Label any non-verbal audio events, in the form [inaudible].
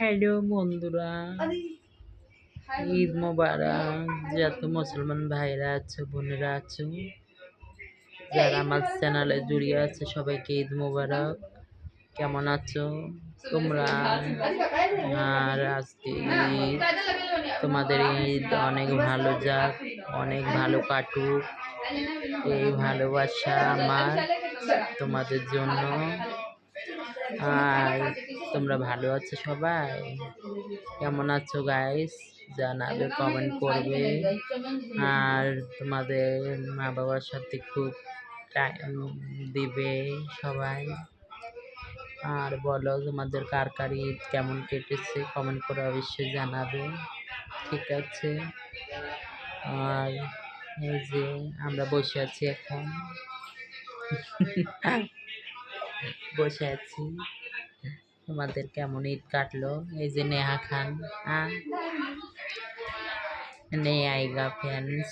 Hello বন্ধুরা। ঈদ মোবারক। যত মুসলমান ভাইরা আছো বোনেরা আছো যারা আমার চ্যানেলে জড়িয়ে আছে সবাইকে ঈদ মোবারক। কেমন আছো? তোমরা? আর আজকে ঈদ তোমাদের ঈদ অনেক ভালো যাক অনেক ভালো কাটুক। এই ভালোবাসা আমার তোমাদের জন্য। আর তোমরা ভালো আছো সবাই? কেমন আছো গাইস জানাবে কমেন্ট করবে। আর তোমাদের মা বাবার সাথে খুব টাইম দিবে সবাই। আর বলো, তোমাদের কার কার ঈদ কেমন কেটেছে? কমেন্ট করে অবশ্যই জানাবে। ঠিক আছে? আর এই যে আমরা বসে আছি এখন। [laughs] বসে আছি। তোমাদের কেমন ঈদ কাটলো? এই যে নেহা খান নেই আইগা ফ্যান্স